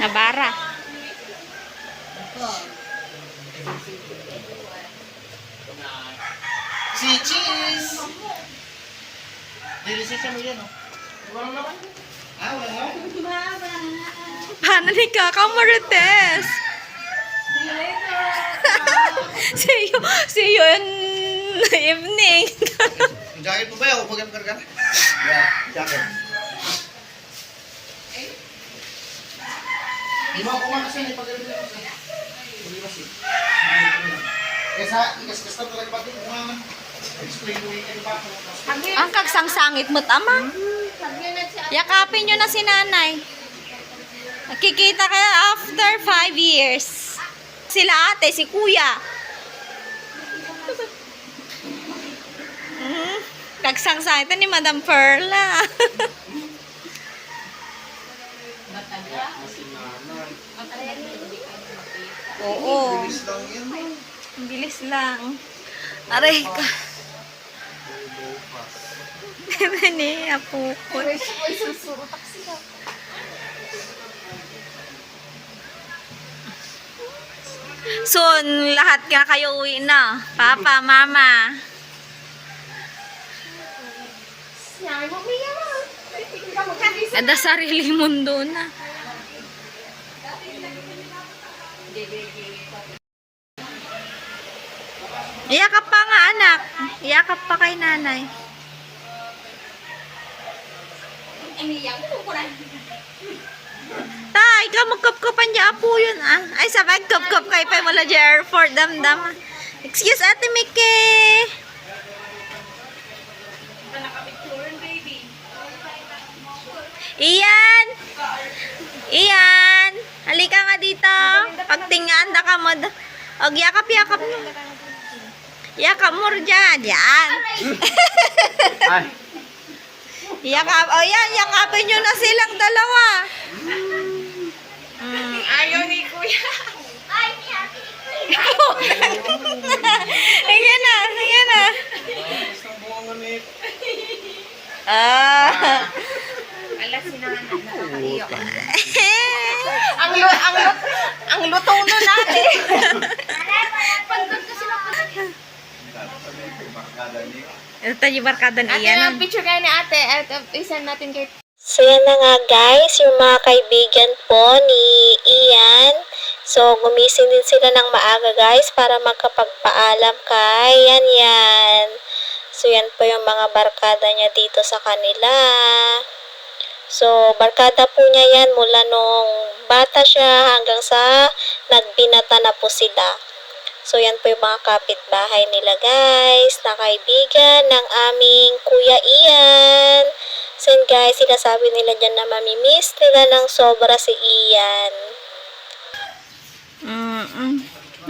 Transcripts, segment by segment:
na bara. Si cheese! Nilisisa mo yan. Oh. Wala naman. Ah, wala naman. Paano ni Kaka Marites? See you later. see you, in the evening. Jacket mo ba yun? Pag-amkar ka? Yeah, jacket. Di ako kumakas yan, ipagalit ko siya. Hindi kasi. Kesa, ikas-kas na talaga ba ito? Kumaman. Explain mo yung ba? Ang kagsangsangit mo. Yakapin nyo na si nanay. Nakikita kayo after five years. Sila ate, si kuya. Mm, kagsangsangit na ni Madam Perla. Oo. Bilis lang yan. Ang bilis lang. Aray ka. Ni, apo ko. Soon, lahat ka kayo uwi na. Papa, mama. Ada sarili mundo na. Iyakap pa nga anak. Iyakap pa kay nanay. Ta, ikaw magkapkapan niya apo yun ah. Ay, sabay kapkap kay pa wala di airport damdam. Excuse ate Mickey. Iyan! Iyan! Halika nga dito. Pagtingaan da ka mo. Og yakap yakap mo. Yakap mo dyan. Yan. Ay. Yakap. O yan, yakapin nyo na silang dalawa. Mm, ayaw ni kuya. Ayan na, ayan na. Ah. Ang lu ang lu ang lutong na natin. Ito yung barkada Ate, iyan. ang picture kayo ni ate at isan natin kay So, yan na nga guys, yung mga kaibigan po ni Ian. So, gumising din sila ng maaga guys para magkapagpaalam kay Yan Yan. So, yan po yung mga barkada niya dito sa kanila. So, barkada po niya yan mula nung bata siya hanggang sa nagbinata na po sila. So, yan po yung mga kapitbahay nila guys, na kaibigan ng aming Kuya Ian. So, yun guys, sinasabi nila dyan na mamimiss nila ng sobra si Ian. Mm -mm.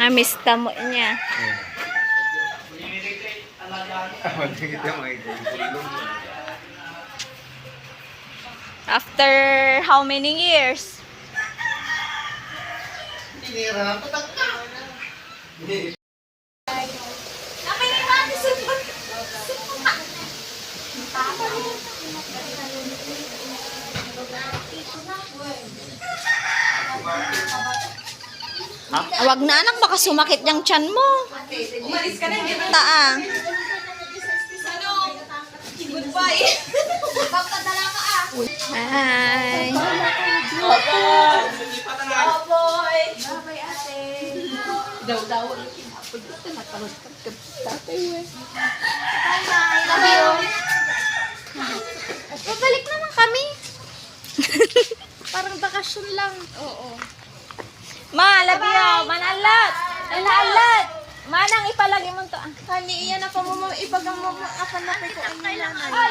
Na-miss ta mo niya. After how many years? Tinira ng patak ka. Wag na anak, baka sumakit yung tiyan mo. Umalis ka na. Taa. Goodbye. Pagpadala ka. Ay. Baboy. Babay ate. Daw-daw. Bye bye. Love you. Babalik naman kami. Parang bakasyon lang. Oo. Ma, love you. Manalat. Manalat. Manang ipalagi mo to. Kani iyan ako mo ibagang mo akan na ko ang nanay.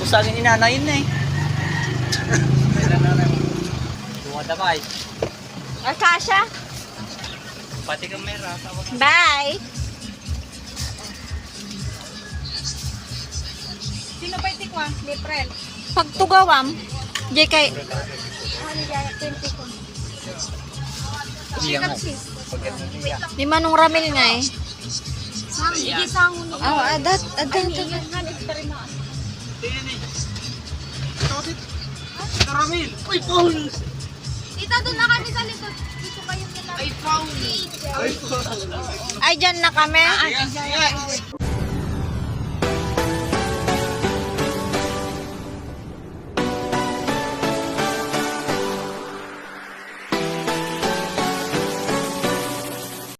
Kusagin ni nanay yun eh. Damay. Akasha? Pati kamera. Bye! Sino ba iti ko? April. Pagtugawam, JK, Ano yaya 20 ko? Iya mo. Di manong ramil nga eh. Ni. Oh, adat, adat, adat. Karamil! Uy, Paul! Tita, doon na kami sa likod. Dito kayo nila. Ay, Ay, dyan na kami.